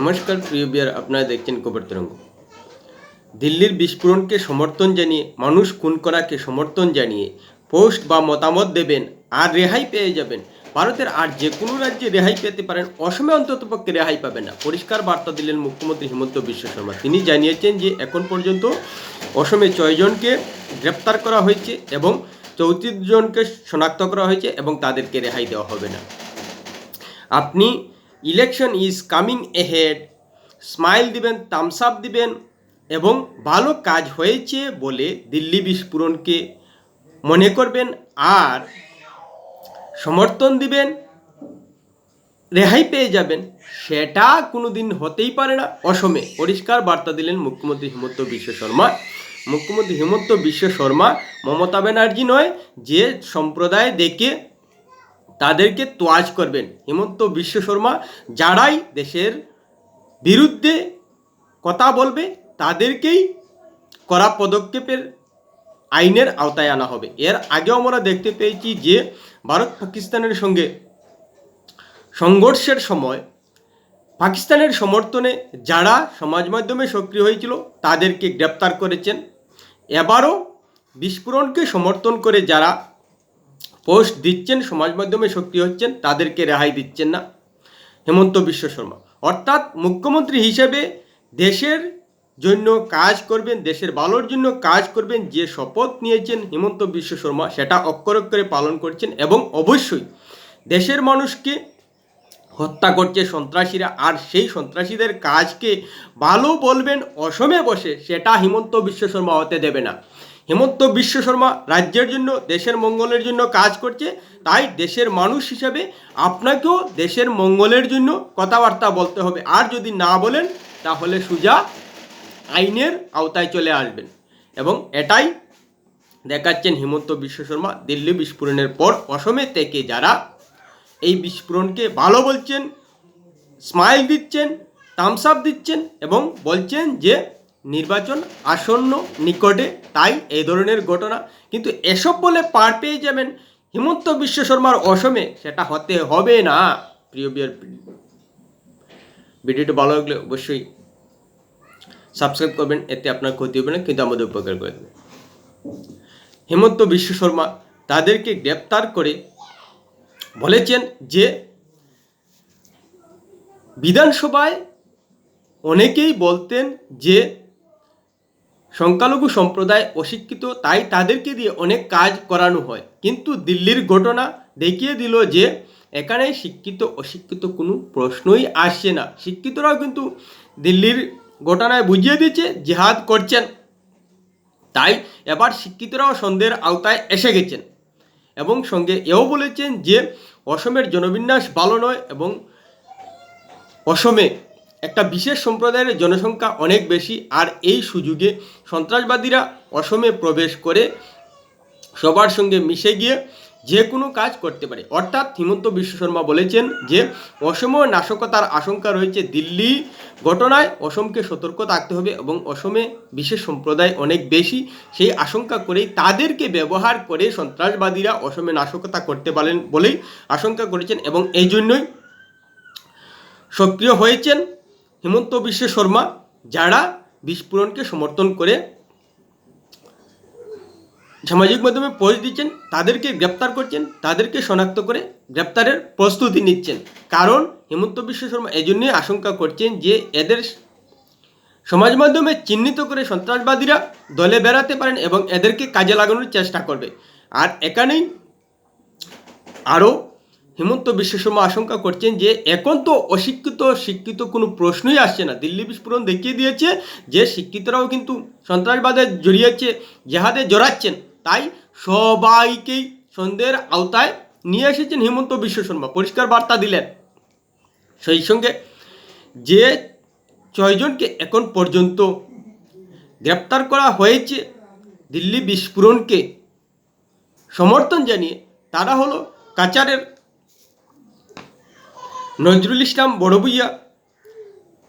নমস্কার, প্রিয় বিয়ার, আপনারা দেখছেন কবর তরঙ্গ। দিল্লির বিস্ফোরণকে সমর্থন জানিয়ে, মানুষ খুন করাকে সমর্থন জানিয়ে পোস্ট বা মতামত দেবেন, আর রেহাই পেয়ে যাবেন। ভারতের আর যে কোনো রাজ্যে রেহাই পেতে পারেন, অসমে অন্ততপক্ষে রেহাই পাবেন না। পরিষ্কার বার্তা দিলেন মুখ্যমন্ত্রী হিমন্ত বিশ্ব শর্মা। তিনি জানিয়েছেন যে, এখন পর্যন্ত অসমে ছয়জনকে গ্রেপ্তার করা হয়েছে এবং চৌত্রিশ জনকে শনাক্ত করা হয়েছে এবং তাদেরকে রেহাই দেওয়া হবে না। আপনি election is coming ahead. Smile দিবেন থামস আপ দিবেন এবং ভালো কাজ হয়েছে বলে দিল্লি বিস্ফোরণকে মনে করবেন আর সমর্থন দিবেন, রেহাই পেয়ে যাবেন। সেটা কোনো দিন হতেই পারে না। অসমে পরিষ্কার বার্তা দিলেন মুখ্যমন্ত্রী হিমন্ত বিশ্ব শর্মা। মুখ্যমন্ত্রী হিমন্ত বিশ্ব শর্মা মমতা ব্যানার্জি নয়, যে সম্প্রদায় দেখে তাদেরকে তোয়াজ করবেন। হিমন্ত বিশ্ব শর্মা, যারাই দেশের বিরুদ্ধে কথা বলবে, তাদেরকেই করা পদক্ষেপের আইনের আওতায় আনা হবে। এর আগেও আমরা দেখতে পেয়েছি যে, ভারত পাকিস্তানের সঙ্গে সংঘর্ষের সময় পাকিস্তানের সমর্থনে যারা সমাজ মাধ্যমে সক্রিয় হয়েছিল, তাদেরকে গ্রেপ্তার করেছেন। এবারও বিস্ফোরণকে সমর্থন করে যারা পোস্ট দিচ্ছেন, সমাজ মাধ্যমে সক্রিয় হচ্ছেন, তাদেরকে রেহাই দিচ্ছেন না। হেমন্ত বিশ্ব শর্মা। অর্থাৎ মুখ্যমন্ত্রী হিসেবে দেশের জন্য কাজ করবেন, দেশের ভালোর জন্য কাজ করবেন, যে শপথ নিয়েছেন হেমন্ত বিশ্ব শর্মা, সেটা অক্ষর পালন করছেন এবং অবশ্যই দেশের মানুষকে হত্যা করছে সন্ত্রাসীরা, আর সেই সন্ত্রাসীদের কাজকে ভালো বলবেন, অসমে বসে, সেটা হিমন্ত বিশ্ব শর্মা হতে দেবে না। হেমন্ত বিশ্ব শর্মা রাজ্যের জন্য, দেশের মঙ্গলের জন্য কাজ করছে। তাই দেশের মানুষ হিসেবে আপনাকেও দেশের মঙ্গলের জন্য কথাবার্তা বলতে হবে। আর যদি না বলেন, তাহলে সুজা আইনের আওতায় চলে আসবেন। এবং এটাই দেখাচ্ছেন হিমন্ত বিশ্ব শর্মা দিল্লি বিস্ফোরণের পর। অসমে থেকে যারা এই বিস্ফোরণকে ভালো বলছেন স্মাইল দিচ্ছেন থামস আপ দিচ্ছেন এবং বলছেন যে নির্বাচন আসন্ন নিকটে, তাই এই ধরনের ঘটনা। কিন্তু এসব বলে পার পেয়ে যাবেন হিমন্ত বিশ্ব শর্মার অসমে, সেটা হতে হবে না, প্রিয় বিয়ার ভিডিওটি ভালো লাগলে অবশ্যই সাবস্ক্রাইব করবেন, এতে আপনার ক্ষতি হবে না, কিন্তু আমাদের উপকার করে দেবে। হেমন্ত বিশ্ব শর্মা তাদেরকে গ্রেপ্তার করে বলেছেন যে, বিধানসভায় অনেকেই বলতেন যে সংখ্যালঘু সম্প্রদায় অশিক্ষিত, তাই তাদেরকে দিয়ে অনেক কাজ করানো হয়। কিন্তু দিল্লির ঘটনা দেখিয়ে দিল যে, এখানে শিক্ষিত, অশিক্ষিত কোনো প্রশ্নই আসছে না। শিক্ষিতরাও কিন্তু দিল্লির ঘটনায় বুঝিয়ে দিচ্ছে জেহাদ করছেন। তাই এবার শিক্ষিতরাও সন্দেহের আওতায় এসে গেছেন এবং সঙ্গে এও বলেছেন যে, অসমের জনবিন্যাস ভালো নয় এবং অসমে একটা বিশেষ সম্প্রদায়ের জনসংখ্যা অনেক বেশি, আর এই সুযোগে সন্ত্রাসবাদীরা অসমে প্রবেশ করে সবার সঙ্গে মিশে গিয়ে যে কোনো কাজ করতে পারে। অর্থাৎ হিমন্ত বিশ্ব শর্মা বলেছেন যে অসমেও নাশকতার আশঙ্কা রয়েছে দিল্লি ঘটনায়, অসমকে সতর্ক থাকতে হবে এবং অসমে বিশেষ সম্প্রদায় অনেক বেশি, সেই আশঙ্কা করেই তাদেরকে ব্যবহার করে সন্ত্রাসবাদীরা অসমে নাশকতা করতে পারেন বলেই আশঙ্কা করেছেন এবং এই জন্যই সক্রিয় হয়েছেন। হিমন্ত বিশ্ব শর্মা, যারা বিস্ফোরণকে সমর্থন করে সামাজিক মাধ্যমে পোস্ট দিচ্ছেন, তাদেরকে গ্রেপ্তার করছেন, তাদেরকে শনাক্ত করে গ্রেপ্তারের প্রস্তুতি নিচ্ছেন। কারণ হেমন্ত বিশ্ব শর্মা এজন্যই আশঙ্কা করছেন যে এদের সমাজ মাধ্যমে চিহ্নিত করে সন্ত্রাসবাদীরা দলে বেড়াতে পারেন এবং এদেরকে কাজে লাগানোর চেষ্টা করবে। আর এখানেই আরও হিমন্ত বিশ্ব শর্মা আশঙ্কা করছেন যে এখন তো অশিক্ষিত, শিক্ষিত কোনো প্রশ্নই আসছে না। দিল্লি বিস্ফোরণ দেখিয়ে দিয়েছে যে শিক্ষিতরাও কিন্তু সন্ত্রাসবাদে জড়িয়েছে, জেহাদে জড়াচ্ছেন। তাই সবাইকেই সন্দেহের আওতায় নিয়ে এসেছেন হিমন্ত বিশ্ব শর্মা। পরিষ্কার বার্তা দিলেন। সেই সঙ্গে যে ছয়জনকে এখন পর্যন্ত গ্রেপ্তার করা হয়েছে দিল্লি বিস্ফোরণকে সমর্থন জানিয়ে, তারা হলো কাচারের নজরুল ইসলাম বড়বুইয়া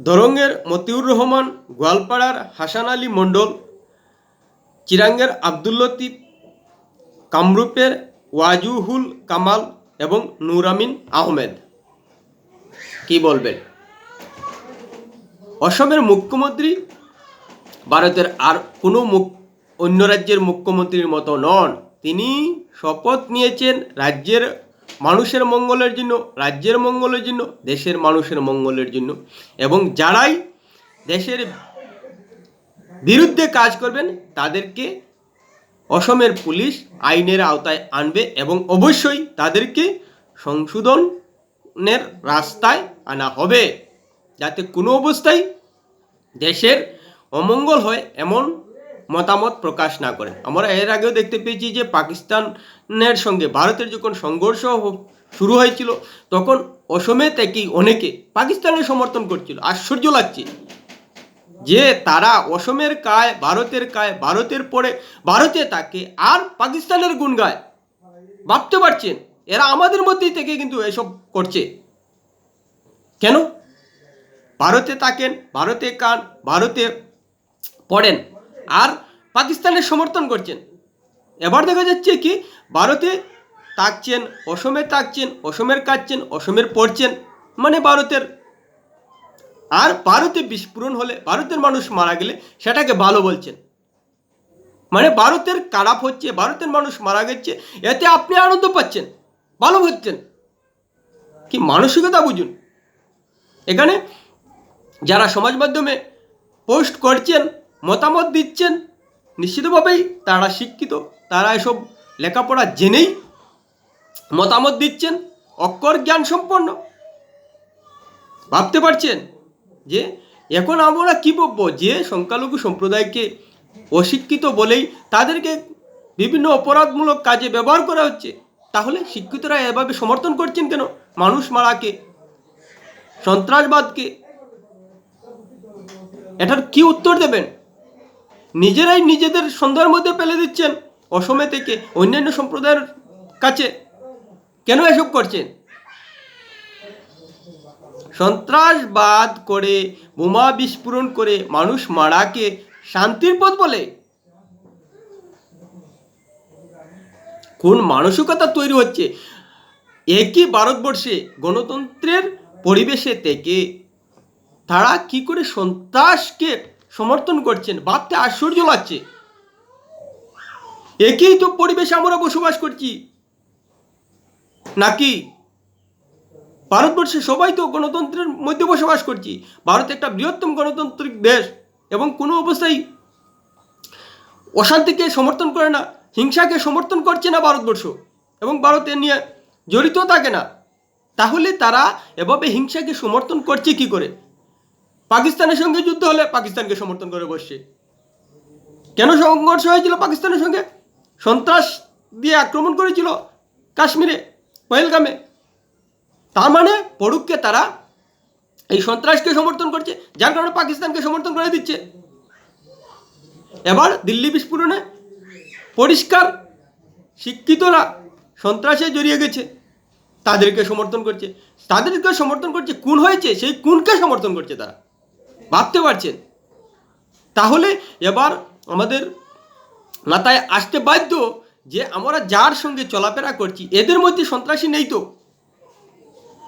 দরঙ্গের মতিউর রহমান, গোয়ালপাড়ার হাসান আলী মণ্ডল, চিরাঙ্গের আব্দুল লতিফ, কামরূপের ওয়াজুহুল কামাল এবং নূর আমিন আহমেদ। কি বলবেন? অসমের মুখ্যমন্ত্রী ভারতের আর কোনো অন্য রাজ্যের মুখ্যমন্ত্রীর মতো নন। তিনি শপথ নিয়েছেন রাজ্যের মানুষের মঙ্গলের জন্য, রাজ্যের মঙ্গলের জন্য, দেশের মানুষের মঙ্গলের জন্য। এবং যারাই দেশের বিরুদ্ধে কাজ করবেন, তাদেরকে অসমের পুলিশ আইনের আওতায় আনবে এবং অবশ্যই তাদেরকে সংশোধনের রাস্তায় আনা হবে। যাতে কোনো অবস্থায় দেশের অমঙ্গল হয় এমন মতামত প্রকাশ না করেন আমরা এর আগেও দেখতে পেয়েছি যে পাকিস্তানের সঙ্গে ভারতের যখন সংঘর্ষ শুরু হয়েছিল, তখন অসমে থেকেই অনেকে পাকিস্তানের সমর্থন করছিল। আশ্চর্য লাগছে যে তারা অসমের কায়, ভারতের কায়, ভারতের পরে ভারতে তাকে আর পাকিস্তানের গুণ গায়। ভাবতে পারছেন? এরা আমাদের মধ্যেই থেকে কিন্তু এসব করছে। কেন? ভারতে থাকেন, ভারতে কান, ভারতে পড়েন। আর পাকিস্তানের সমর্থন করছেন। এবার দেখা যাচ্ছে কি, ভারতে তাকছেন, অসমে থাকছেন অসমের কাটছেন অসমের পড়ছেন মানে ভারতের। আর ভারতে বিস্ফোরণ হলে, ভারতের মানুষ মারা গেলে সেটাকে ভালো বলছেন। মানে ভারতের খারাপ হচ্ছে, ভারতের মানুষ মারা গেছে, এতে আপনি আনন্দ পাচ্ছেন, ভালো হচ্ছেন। কি মানসিকতা বুঝুন। এখানে যারা সমাজ মাধ্যমে পোস্ট করছেন মতামত দিচ্ছেন। নিশ্চিতভাবেই তারা শিক্ষিত, তারা এসব লেখাপড়া জেনেই মতামত দিচ্ছেন, অক্ষর জ্ঞান সম্পন্ন। ভাবতে পারছেন যে এখন আমরা কী ভাববো যে সংখ্যালঘু সম্প্রদায়কে অশিক্ষিত বলেই তাদেরকে বিভিন্ন অপরাধমূলক কাজে ব্যবহার করা হচ্ছে, তাহলে শিক্ষিতরা এভাবে সমর্থন করছেন কেন? মানুষ মারাকে, সন্ত্রাসবাদকে। এটার কি উত্তর দেবেন? নিজেরাই নিজেদের সন্দেহের মধ্যে ফেলে দিচ্ছেন অসমে থেকে অন্যান্য সম্প্রদায়ের কাছে। কেন এসব করছেন? সন্ত্রাসবাদ করে, বোমা বিস্ফোরণ করে মানুষ মারাকে শান্তির পথ বলে। কোন মানসিকতা তৈরি হচ্ছে? একই ভারতবর্ষে গণতন্ত্রের পরিবেশে থেকে তারা কি করে সন্ত্রাসকে সমর্থন করছেন ভাবতে আশ্চর্য লাগছে। একই তো পরিবেশে আমরা বসবাস করছি। নাকি ভারতবর্ষে সবাই তো গণতন্ত্রের মধ্যে বসবাস করছি? ভারত একটা বৃহত্তম গণতান্ত্রিক দেশ এবং কোনো অবস্থায় অশান্তিকে সমর্থন করে না, হিংসাকে সমর্থন করছে না ভারতবর্ষ। এবং ভারতে নিয়ে জড়িত থাকে না। তাহলে তারা এভাবে হিংসাকে সমর্থন করছে কি করে? পাকিস্তানের সঙ্গে যুদ্ধ হলে পাকিস্তানকে সমর্থন করে বসছে। কেন সংঘর্ষ হয়েছিল পাকিস্তানের সঙ্গে? সন্ত্রাস দিয়ে আক্রমণ করেছিল কাশ্মীরে, পহেলগামে। তার মানে পড়ুককে তারা এই সন্ত্রাসকে সমর্থন করছে, যার কারণে পাকিস্তানকে সমর্থন করে দিচ্ছে। এবার দিল্লি বিস্ফোরণে পরিষ্কার শিক্ষিতরা সন্ত্রাসে জড়িয়ে গেছে, তাদেরকে সমর্থন করছে। তাদেরকে সমর্থন করছে কোন হয়েছে, সেই কোনকে সমর্থন করছে তারা। ভাবতে পারছেন? তাহলে এবার আমাদের মাথায় আসতে বাধ্য যে আমরা যার সঙ্গে চলাফেরা করছি, এদের মধ্যে সন্ত্রাসী নেই তো।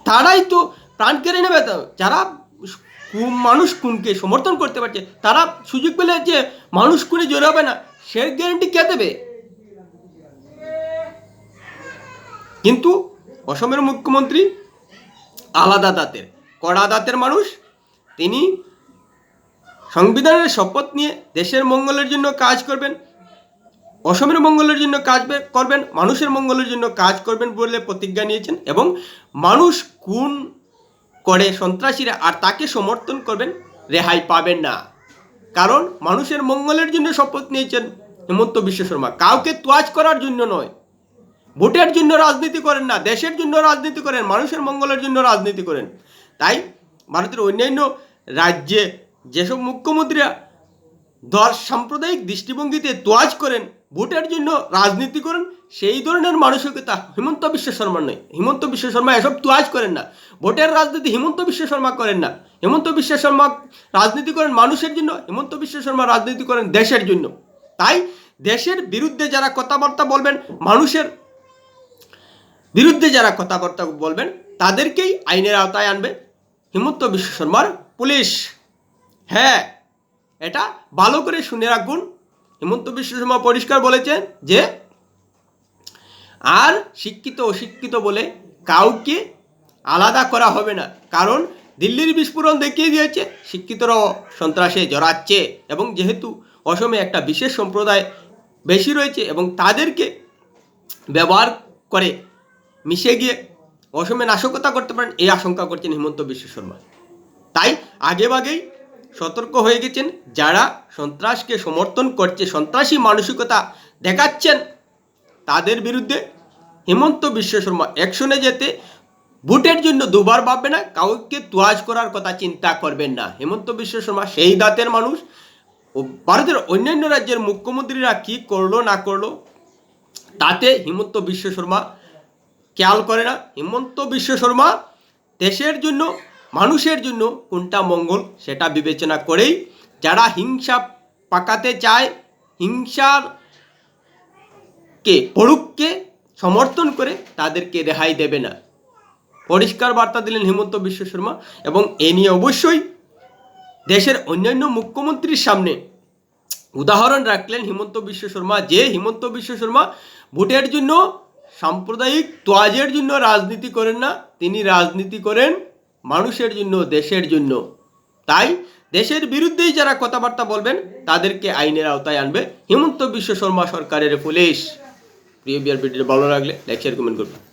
তারাই তো প্রাণ কেড়ে নেবে যারা মানুষ কোনকে সমর্থন করতে পারছে, তারা সুযোগ পেলে যে মানুষ কোনে জোর হবে না সে গ্যারেন্টি কে দেবে? কিন্তু অসমের মুখ্যমন্ত্রী আলাদা দাঁতের, কড়া দাঁতের মানুষ, তিনি সংবিধানের শপথ নিয়ে দেশের মঙ্গলের জন্য কাজ করবেন, অসমের মঙ্গলের জন্য কাজ করবেন, মানুষের মঙ্গলের জন্য কাজ করবেন বলে প্রতিজ্ঞা নিয়েছেন এবং মানুষ কোন করে সন্ত্রাসীরা আর তাকে সমর্থন করবেন, রেহাই পাবেন না। কারণ মানুষের মঙ্গলের জন্য শপথ নিয়েছেন হেমন্ত বিশ্ব শর্মা। কাউকে তোয়াজ করার জন্য নয়। ভোটের জন্য রাজনীতি করেন না, দেশের জন্য রাজনীতি করেন, মানুষের মঙ্গলের জন্য রাজনীতি করেন। তাই ভারতের অন্যান্য রাজ্যে যেসব মুখ্যমন্ত্রীরা দল সাম্প্রদায়িক দৃষ্টিভঙ্গিতে তোয়াজ করেন, ভোটের জন্য রাজনীতি করেন, সেই ধরনের মানসিকতা হিমন্ত বিশ্ব শর্মার নয়। হিমন্ত বিশ্ব শর্মা এসব তোয়াজ করেন না। ভোটের রাজনীতি হিমন্ত বিশ্ব শর্মা করেন না। হিমন্ত বিশ্ব শর্মা রাজনীতি করেন মানুষের জন্য, হিমন্ত বিশ্ব শর্মা রাজনীতি করেন দেশের জন্য। তাই দেশের বিরুদ্ধে যারা কথাবার্তা বলবেন, মানুষের বিরুদ্ধে যারা কথাবার্তা বলবেন, তাদেরকেই আইনের আওতায় আনবে হিমন্ত বিশ্ব শর্মার পুলিশ। হ্যাঁ এটা ভালো করে শুনে রাখুন। হেমন্ত বিশ্ব শর্মা পরিষ্কার বলেছেন যে, আর শিক্ষিত অশিক্ষিত বলে কাউকে আলাদা করা হবে না। কারণ দিল্লির বিস্ফোরণ দেখিয়ে দিয়েছে শিক্ষিতরাও সন্ত্রাসে জড়াচ্ছে এবং যেহেতু অসমে একটা বিশেষ সম্প্রদায় বেশি রয়েছে এবং তাদেরকে ব্যবহার করে মিশে গিয়ে অসমে নাশকতা করতে পারেন, এই আশঙ্কা করছেন হিমন্ত বিশ্ব শর্মা। তাই আগেভাগেই সতর্ক হয়ে গেছেন। যারা সন্ত্রাসকে সমর্থন করছে, সন্ত্রাসী মানসিকতা দেখাচ্ছেন, তাদের বিরুদ্ধে হেমন্ত বিশ্ব শর্মা অ্যাকশনে যেতে ভোটের জন্য দুবার ভাববে না, কাউকে তোয়াজ করার কথা চিন্তা করবেন না। হেমন্ত বিশ্ব শর্মা সেই দাঁতের মানুষ। ও ভারতের অন্যান্য রাজ্যের মুখ্যমন্ত্রীরা কি করল, না করল, তাতে হিমন্ত বিশ্ব শর্মা খেয়াল করে না। হিমন্ত বিশ্ব শর্মা দেশের জন্য মানুষের জন্য কোনটা মঙ্গল সেটা বিবেচনা করেই যারা হিংসা পাকাতে চায়, হিংসার কে পড়ুককে সমর্থন করে তাদেরকে রেহাই দেবে না। পরিষ্কার বার্তা দিলেন হিমন্ত বিশ্ব শর্মা এবং এ নিয়ে অবশ্যই দেশের অন্যান্য মুখ্যমন্ত্রীর সামনে উদাহরণ রাখলেন হিমন্ত বিশ্ব শর্মা যে হিমন্ত বিশ্ব শর্মা ভোটের জন্য সাম্প্রদায়িক তোয়াজের জন্য রাজনীতি করেন না, তিনি রাজনীতি করেন মানুষের জন্য, দেশের জন্য। তাই দেশের বিরুদ্ধেই যারা কথাবার্তা বলবেন, তাদেরকে আইনের আওতায় আনবে হিমন্ত বিশ্ব শর্মা সরকারের পুলিশ। প্রিয় বিআর ভিডিও ভালো লাগলে লাইক শেয়ার কমেন্ট করবেন।